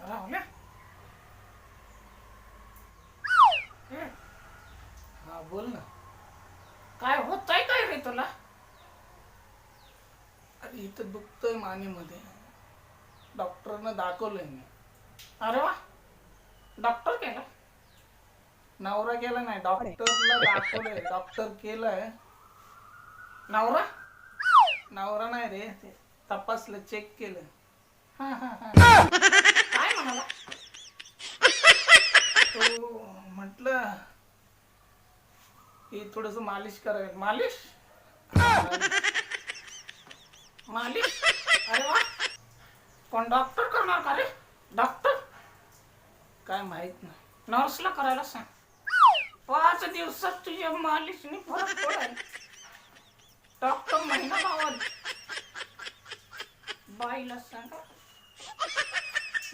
राहुल्या हा बोल ना काय होत आहे काय रे तुला अरे इथं दुखतंय मानेमध्ये डॉक्टरनं दाखवलंय मी अरे वा डॉक्टर केला नवरा केला नाही डॉक्टरला दाखवलंय डॉक्टर केलंय नवरा नवरा नाही रे तपासलं चेक केलं हा हा हा काय म्हणाला. तो म्हटलं की थोडस मालिश करावे. मालिश? मालिश? अरे वा. कोण डॉक्टर करणार का रे? डॉक्टर काय माहीत नाही. नर्सला करायला सांग. पाच दिवसात तुझ्या मालिशने फरक पडेल. डॉक्टर महिना लावल बाईला सांगा.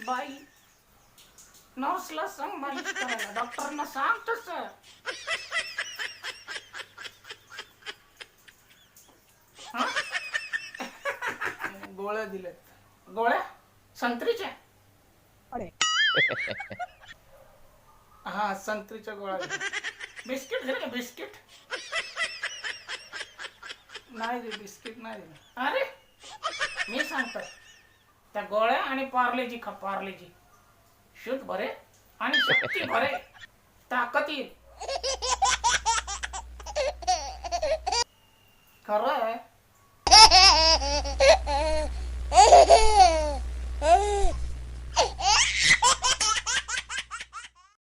बाई. नर्सला सांग मालिश करायला. डॉक्टरना सांग तस. गोळ्या दिल्यात. गोळ्या? संत्रीच्या? हा संत्रीच्या गोळ्या. बिस्किट घे का बिस्किट. नाही रे बिस्किट नाही. दिलं अरे मी सांगतो त्या गोळ्या आणि पार्लेजी खा पार्लेजी. शुद्ध भरे आणि शक्ती भरे ताकद येईल.